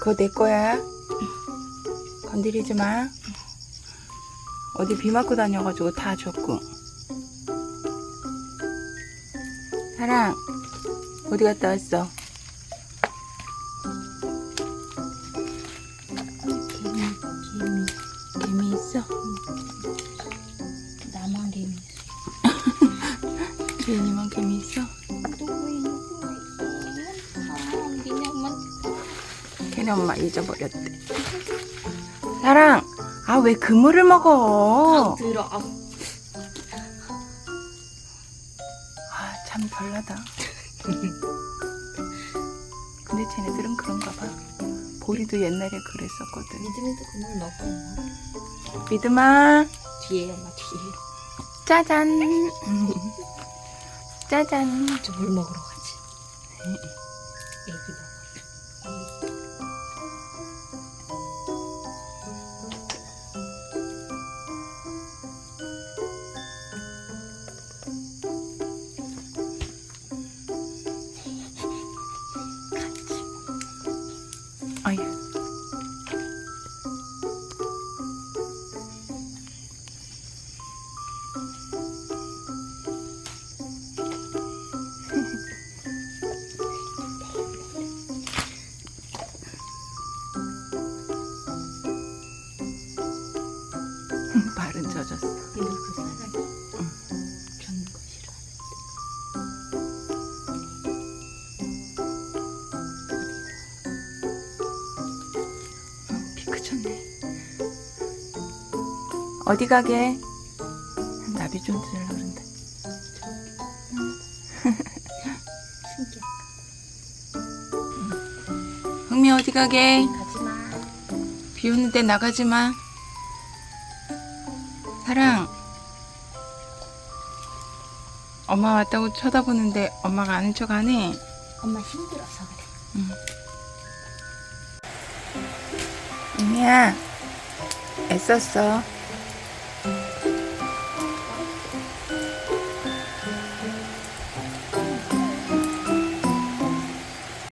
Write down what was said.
그거 내 거야. 건드리지 마. 어디 비 맞고 다녀가지고 다 줬고. 사랑, 어디 갔다 왔어? 개미, 개미. 개미 있어? 나만 개미. 주인이만 개미 있어? 걔네 엄마 잊어버렸대. 사랑, 아 왜 그물을 먹어? 아, 들어. 아, 아, 참 별나다. 근데 쟤네들은 그런가 봐. 보리도 옛날에 그랬었거든. 믿음이도 그물 넣고. 믿음아, 뒤에 엄마 뒤에. 짜잔. 짜잔. 저물 먹으러 가지. 애기 먹 아유. 발은 젖었어. 어디 가게? 나비 좀 주려고 그런다. 신기해. 흥미 어디 가게? 가지 마. 비 오는데 나가지 마. 사랑. 엄마 왔다고 쳐다보는데 엄마가 아는 척 안 해. 엄마 힘들어서 그래. 흥미야, 애썼어.